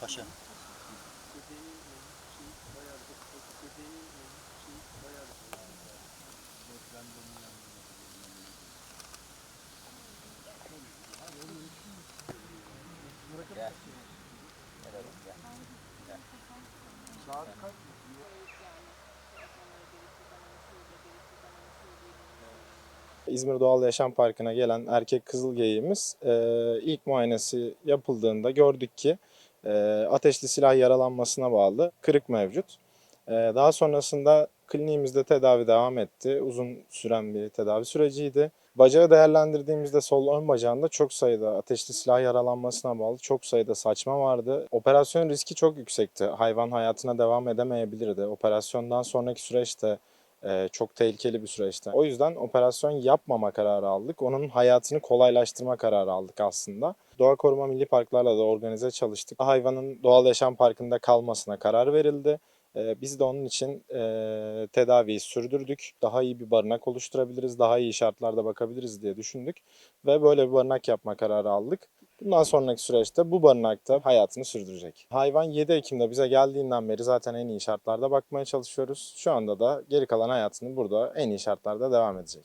Paşa. Gel. Gel oğlum gel. Saat kaç? İzmir Doğal Yaşam Parkı'na gelen erkek kızılgeyiğimiz e, ilk muayenesi yapıldığında gördük ki e, ateşli silah yaralanmasına bağlı kırık mevcut. E, daha sonrasında kliniğimizde tedavi devam etti. Uzun süren bir tedavi süreciydi. Bacağı değerlendirdiğimizde sol ön bacağında çok sayıda ateşli silah yaralanmasına bağlı çok sayıda saçma vardı. Operasyon riski çok yüksekti. Hayvan hayatına devam edemeyebilirdi. Operasyondan sonraki süreçte ee, çok tehlikeli bir süreçte. O yüzden operasyon yapmama kararı aldık. Onun hayatını kolaylaştırma kararı aldık aslında. Doğa Koruma Milli Parklarla da organize çalıştık. Hayvanın doğal yaşam parkında kalmasına karar verildi. Ee, Biz de onun için e, tedaviyi sürdürdük. Daha iyi bir barınak oluşturabiliriz, daha iyi şartlarda bakabiliriz diye düşündük. Ve böyle bir barınak yapma kararı aldık. Bundan sonraki süreçte bu barınakta hayatını sürdürecek. Hayvan 7 Ekim'de bize geldiğinden beri zaten en iyi şartlarda bakmaya çalışıyoruz. Şu anda da geri kalan hayatını burada en iyi şartlarda devam edecek.